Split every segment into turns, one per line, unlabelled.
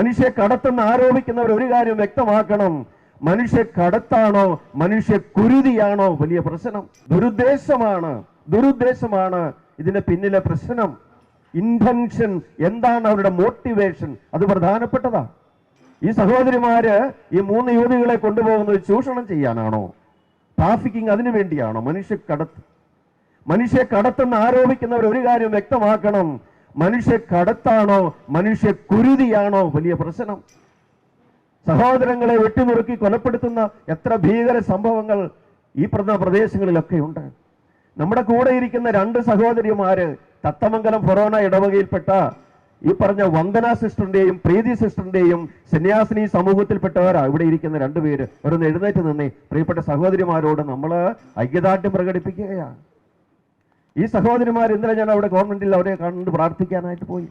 മനുഷ്യ കടത്തെന്ന് ആരോപിക്കുന്നവർ ഒരു കാര്യം വ്യക്തമാക്കണം. മനുഷ്യ കടത്താണോ മനുഷ്യ കുരുതിയാണോ വലിയ പ്രശ്നം. ദുരുദ്ദേശമാണ് ദുരുദ്ദേശമാണ് ഇതിന്റെ പിന്നിലെ പ്രശ്നം. ഇന്റൻഷൻ എന്താണ് അവരുടെ മോട്ടിവേഷൻ അത് പ്രധാനപ്പെട്ടതാ. ഈ സഹോദരിമാര് ഈ മൂന്ന് യുവതികളെ കൊണ്ടുപോകുന്നത് ചൂഷണം ചെയ്യാനാണോ? ട്രാഫിക്കിംഗ് അതിനു വേണ്ടിയാണോ? മനുഷ്യ കടത്ത് മനുഷ്യ കടത്തെന്ന് ആരോപിക്കുന്നവർ ഒരു കാര്യം വ്യക്തമാക്കണം. മനുഷ്യ കടത്താണോ മനുഷ്യ കുരുതിയാണോ വലിയ പ്രശ്നം. സഹോദരങ്ങളെ വെട്ടിമുറുക്കി കൊലപ്പെടുത്തുന്ന എത്ര ഭീകര സംഭവങ്ങൾ ഈ പ്രധാന പ്രദേശങ്ങളിലൊക്കെ ഉണ്ട്. നമ്മുടെ കൂടെ ഇരിക്കുന്ന രണ്ട് സഹോദരിമാര് തത്തമംഗലം ഫൊറോന ഇടവകയിൽപ്പെട്ട ഈ പറഞ്ഞ വന്ദന സിസ്റ്ററിന്റെയും പ്രീതി സിസ്റ്ററിന്റെയും സന്യാസിനി സമൂഹത്തിൽപ്പെട്ടവരാ ഇവിടെ ഇരിക്കുന്ന രണ്ടുപേര് അവരൊന്ന് എഴുന്നേറ്റ് നിന്നേ. പ്രിയപ്പെട്ട സഹോദരിമാരോട് നമ്മൾ ഐക്യദാർഢ്യം പ്രകടിപ്പിക്കുകയാണ്. ഈ സഹോദരിമാർ ഇന്നലെ ഞാൻ അവിടെ ഗവൺമെന്റിൽ അവരെ കണ്ട് പ്രാർത്ഥിക്കാനായിട്ട് പോയി.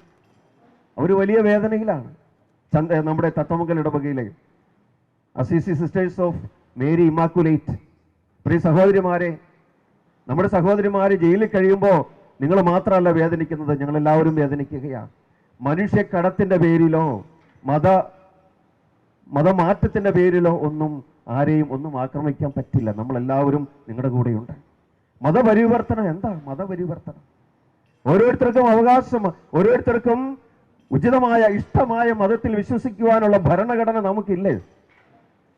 അവർ വലിയ വേദനയിലാണ്. ചന്ത നമ്മുടെ തത്തമംഗൽ ഇടവകയിലെ Assisi sisters of Mary Immaculate പ്രിയ സഹോദരിമാരെ നമ്മുടെ സഹോദരിമാർ ജയിലിൽ കഴിയുമ്പോൾ നിങ്ങൾ മാത്രമല്ല വേദനിക്കുന്നത് ഞങ്ങൾ എല്ലാവരും വേദനിക്കുകയാണ്. മനുഷ്യ കടത്തിന്റെ പേരിലോ മത മതമാറ്റത്തിന്റെ പേരിലോ ഒന്നും ആരെയും ഒന്നും ആക്രമിക്കാൻ പറ്റില്ല. നമ്മളെല്ലാവരും നിങ്ങളുടെ കൂടെയുണ്ട്. മതപരിവർത്തനം എന്താ മതപരിവർത്തനം? ഓരോരുത്തർക്കും അവകാശം ഓരോരുത്തർക്കും ഉചിതമായ ഇഷ്ടമായ മതത്തിൽ വിശ്വസിക്കുവാനുള്ള ഭരണഘടന നമുക്കില്ലേ?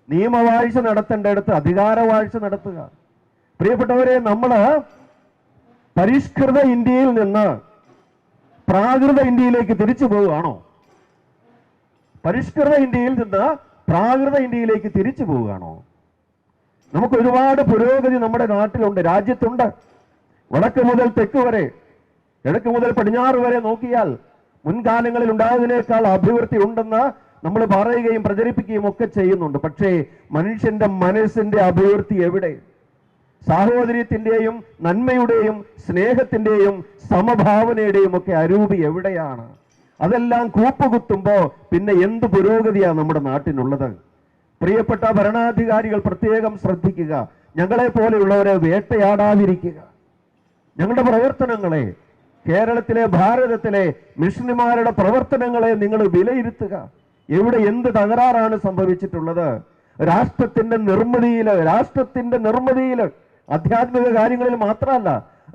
നിയമവാഴ്ച നടത്തേണ്ടടുത്ത് അധികാരവാഴ്ച നടത്തുക. പ്രിയപ്പെട്ടവരെ നമ്മൾ പരിഷ്കൃത ഇന്ത്യയിൽ നിന്ന് പ്രാകൃത ഇന്ത്യയിലേക്ക് തിരിച്ചു പോവുകയാണോ? പരിഷ്കൃത ഇന്ത്യയിൽ നിന്ന് പ്രാകൃത ഇന്ത്യയിലേക്ക് തിരിച്ചു പോവുകയാണോ? നമുക്ക് ഒരുപാട് പുരോഗതി നമ്മുടെ നാട്ടിലുണ്ട് രാജ്യത്തുണ്ട്. വടക്ക് മുതൽ തെക്ക് വരെ കിഴക്ക് മുതൽ പടിഞ്ഞാറ് വരെ നോക്കിയാൽ മുൻകാലങ്ങളിൽ ഉണ്ടായതിനേക്കാൾ അഭിവൃദ്ധി ഉണ്ടെന്ന് നമ്മൾ പറയുകയും പ്രചരിപ്പിക്കുകയും ഒക്കെ ചെയ്യുന്നുണ്ട്. പക്ഷേ മനുഷ്യന്റെ മനസ്സിന്റെ അഭിവൃദ്ധി എവിടെ? സാഹോദര്യത്തിന്റെയും നന്മയുടെയും സ്നേഹത്തിന്റെയും സമഭാവനയുടെയും ഒക്കെ അരൂപി എവിടെയാണ്? അതെല്ലാം കൂപ്പുകുത്തുമ്പോ പിന്നെ എന്ത് പുരോഗതിയാണ് നമ്മുടെ നാട്ടിനുള്ളത് പ്രിയപ്പെട്ട ഭരണാധികാരികൾ പ്രത്യേകം ശ്രദ്ധിക്കുക. ഞങ്ങളെ പോലെയുള്ളവരെ വേട്ടയാടാതിരിക്കുക. ഞങ്ങളുടെ പ്രവർത്തനങ്ങളെ കേരളത്തിലെ ഭാരതത്തിലെ മിഷണറിമാരുടെ പ്രവർത്തനങ്ങളെ നിങ്ങൾ വിലയിരുത്തുക. എവിടെ എന്ത് തകരാറാണ് സംഭവിച്ചിട്ടുള്ളത്? രാഷ്ട്രത്തിന്റെ നിർമ്മിതിയിൽ രാഷ്ട്രത്തിന്റെ നിർമ്മിതിയിൽ ആധ്യാത്മിക കാര്യങ്ങളിൽ മാത്രമല്ല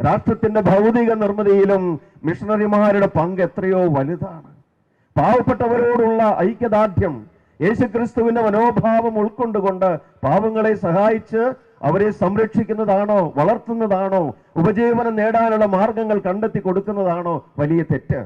രാഷ്ട്രത്തിന്റെ ഭൗതിക നിർമ്മിതിയിലും മിഷണറിമാരുടെ പങ്ക് എത്രയോ വലുതാണ്. പാവപ്പെട്ടവരോടുള്ള ഐക്യദാർഢ്യം യേശുക്രിസ്തുവിന്റെ മനോഭാവം ഉൾക്കൊണ്ടുകൊണ്ട് പാവങ്ങളെ സഹായിച്ച് അവരെ സംരക്ഷിക്കുന്നതാണോ വളർത്തുന്നതാണോ ഉപജീവനം നേടാനുള്ള മാർഗങ്ങൾ കണ്ടെത്തി കൊടുക്കുന്നതാണോ വലിയ തെറ്റ്?